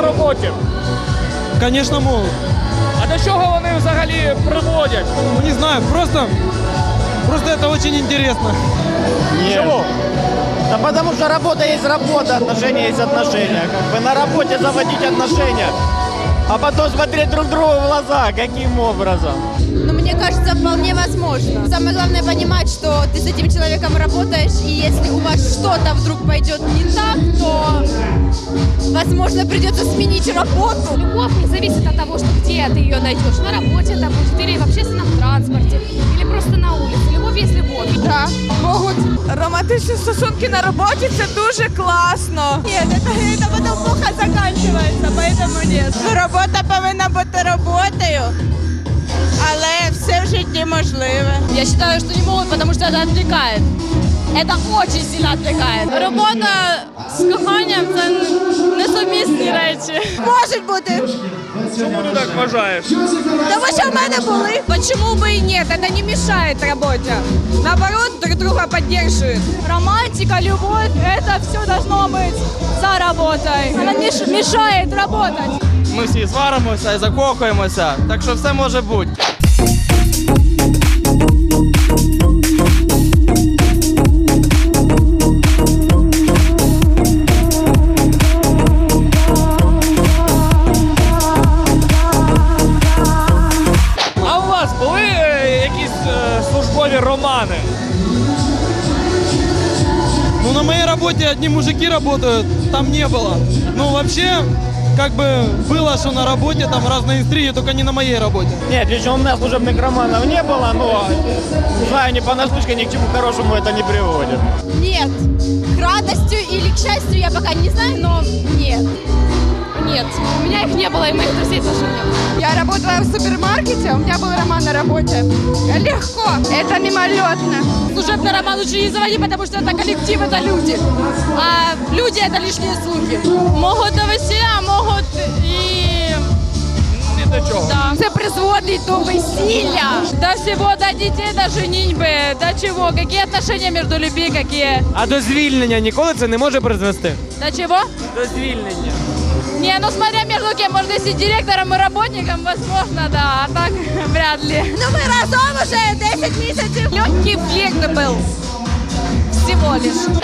на роботі? Конечно, могут. А до чого вони взагалі приводять? Ну, не знаю, просто, просто это очень интересно. Почему? Да потому что работа есть работа, отношения есть отношения. Как бы на работе заводить отношения, а потом смотреть друг другу в глаза. Каким образом? Мне кажется, вполне возможно. Самое главное понимать, что ты с этим человеком работаешь, и если у вас что-то вдруг пойдет не так, то, возможно, придется сменить работу. Любовь не зависит от того, что где ты ее найдешь. На работе это будет, или в общественном транспорте, или просто на улице. Любовь есть любовь. Да, можуть. Романтичні стосунки на роботі це дуже класно. Ні, це, це потім плохо закінчується, поэтому ні. Робота повинна бути роботою, все в житті можливе. Я считаю, что не могут, потому что это отвлекает. Это очень сильно отвлекает. Робота з коханням це несумісні речі. Можуть бути. Чому ти так вважаєш? Тому що в мене були. Почему бы и нет? Это не мешает работе. Наоборот, друг друга поддерживает. Романтика, любовь, это все должно быть за работой. Она не ш- мешает работать. Ми всі сваримося і закохуємося, так що все може бути. Якісь е, службові романи? Ну, на моей работе одни мужики работают, там не было. Ну, вообще, как бы было, что на работе там разные интриги, только не на моей работе. Нет, лично у меня служебных романов не было, но знаю, не понаслышке ни к чему хорошему это не приводит. Нет. К радости или к счастью я пока не знаю, но нет Нет, у меня их не было, и моих друзей тоже не было. Я работала в супермаркете, у меня был роман на работе. Легко, это мимолетно. Служебный роман лучше не заводи, потому что это коллектив, это люди. А люди это лишние слуги. Могут довести, а могут и... Ні до чого. Да. Це призводить до весілля. До всего, до детей, до женитьбы, до чего. Какие отношения между людьми, какие. А до звільнення ніколи це не може призвести? До чего? До звільнення. Не, ну смотря между кем, может, если директором и работником, возможно, да, а так вряд ли. Ну ми разом уже 10 місяців. Легкий флирт был. Всего лишь.